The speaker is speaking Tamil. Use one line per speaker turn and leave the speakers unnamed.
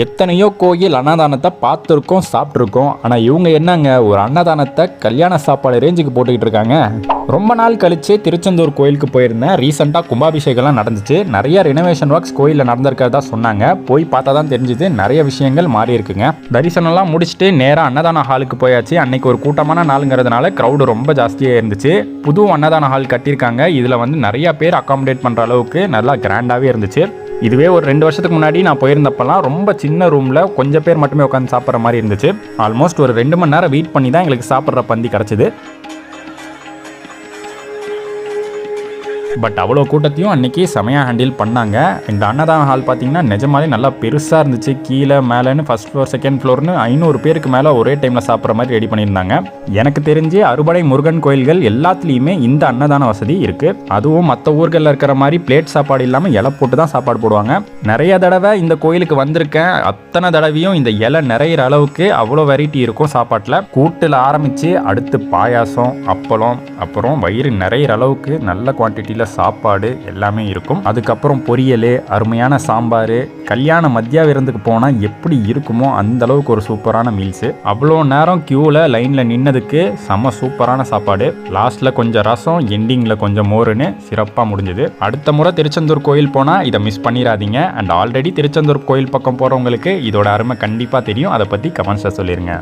எத்தனையோ கோயில் அன்னதானத்தை பார்த்துருக்கோம் சாப்பிட்ருக்கோம் ஆனால் இவங்க என்னங்க ஒரு அன்னதானத்தை கல்யாண சாப்பாடு ரேஞ்சுக்கு போட்டுக்கிட்டு இருக்காங்க. ரொம்ப நாள் கழிச்சு திருச்செந்தூர் கோயிலுக்கு போயிருந்தேன். ரீசெண்டாக கும்பாபிஷேகம்லாம் நடந்துச்சு. நிறைய ரினோவேஷன் ஒர்க்ஸ் கோயிலில் நடந்திருக்கிறதா சொன்னாங்க. போய் பார்த்தா தான் தெரிஞ்சுது நிறைய விஷயங்கள் மாறி இருக்குங்க. தரிசனம்லாம் முடிச்சுட்டு நேராக அன்னதான ஹாலுக்கு போயாச்சு. அன்னைக்கு ஒரு கூட்டமான நாளுங்கிறதுனால க்ரௌடு ரொம்ப ஜாஸ்தியாக இருந்துச்சு. புது அன்னதான ஹால் கட்டியிருக்காங்க. இதில் வந்து நிறைய பேர் அகாமடேட் பண்ணுற அளவுக்கு நல்லா கிராண்டாகவே இருந்துச்சு. இதுவே ஒரு ரெண்டு வருஷத்துக்கு முன்னாடி நான் போயிருந்தப்பெல்லாம் ரொம்ப சின்ன ரூமில் கொஞ்சம் பேர் மட்டுமே உட்காந்து சாப்பிட்ற மாதிரி இருந்துச்சு. ஆல்மோஸ்ட் ஒரு ரெண்டு மணி நேரம் வெயிட் பண்ணி தான் எங்களுக்கு சாப்பிட்ற பந்தி கிடச்சிது. பட் அவ்வளோ கூட்டத்தையும் அன்றைக்கி செமையாக ஹேண்டில் பண்ணாங்க. இந்த அன்னதான ஹால் பார்த்தீங்கன்னா நிஜமாலே நல்லா பெருசாக இருந்துச்சு. கீழே மேலேன்னு ஃபஸ்ட் ஃப்ளோர் செகண்ட் ஃப்ளோர்னு ஐநூறு பேருக்கு மேலே ஒரே டைமில் சாப்பிட்ற மாதிரி ரெடி பண்ணியிருந்தாங்க. எனக்கு தெரிஞ்சு அறுபடை முருகன் கோயில்கள் எல்லாத்துலேயுமே இந்த அன்னதான வசதி இருக்குது அதுவும் மற்ற ஊர்களில் இருக்கிற மாதிரி பிளேட் சாப்பாடு இல்லாமல் இலை போட்டு தான் சாப்பாடு போடுவாங்க. நிறைய தடவை இந்த கோயிலுக்கு வந்திருக்கேன். அத்தனை தடவையும் இந்த இலை நிறையிற அளவுக்கு அவ்வளோ வெரைட்டி இருக்கும் சாப்பாட்டில். கூட்டில் ஆரம்பித்து அடுத்து பாயாசம் அப்பளம் அப்புறம் வயிறு நிறையிற அளவுக்கு நல்ல குவான்டிட்டியில் சாப்பாடு எல்லாமே இருக்கும். அதுக்கப்புறம் பொரியல் அருமையான சாம்பார் கல்யாண மத்தியா விருந்துக்கு போனால் எப்படி இருக்குமோ அந்த அளவுக்கு ஒரு சூப்பரான மீல்ஸு அவ்வளோ நேரம் க்யூவில் லைனில் நின்னதுக்கு செம சூப்பரான சாப்பாடு. லாஸ்ட்டில் கொஞ்சம் ரசம் எண்டிங்கில் கொஞ்சம் மோருன்னு சிறப்பாக முடிஞ்சது. அடுத்த முறை திருச்செந்தூர் கோயில் போனால் இதை மிஸ் பண்ணிடாதீங்க அண்ட் ஆல்ரெடி திருச்செந்தூர் கோயில் பக்கம் போகிறவங்களுக்கு இதோட அருமை கண்டிப்பாக தெரியும். அதை பற்றி கமெண்ட்ஸில் சொல்லிடுங்க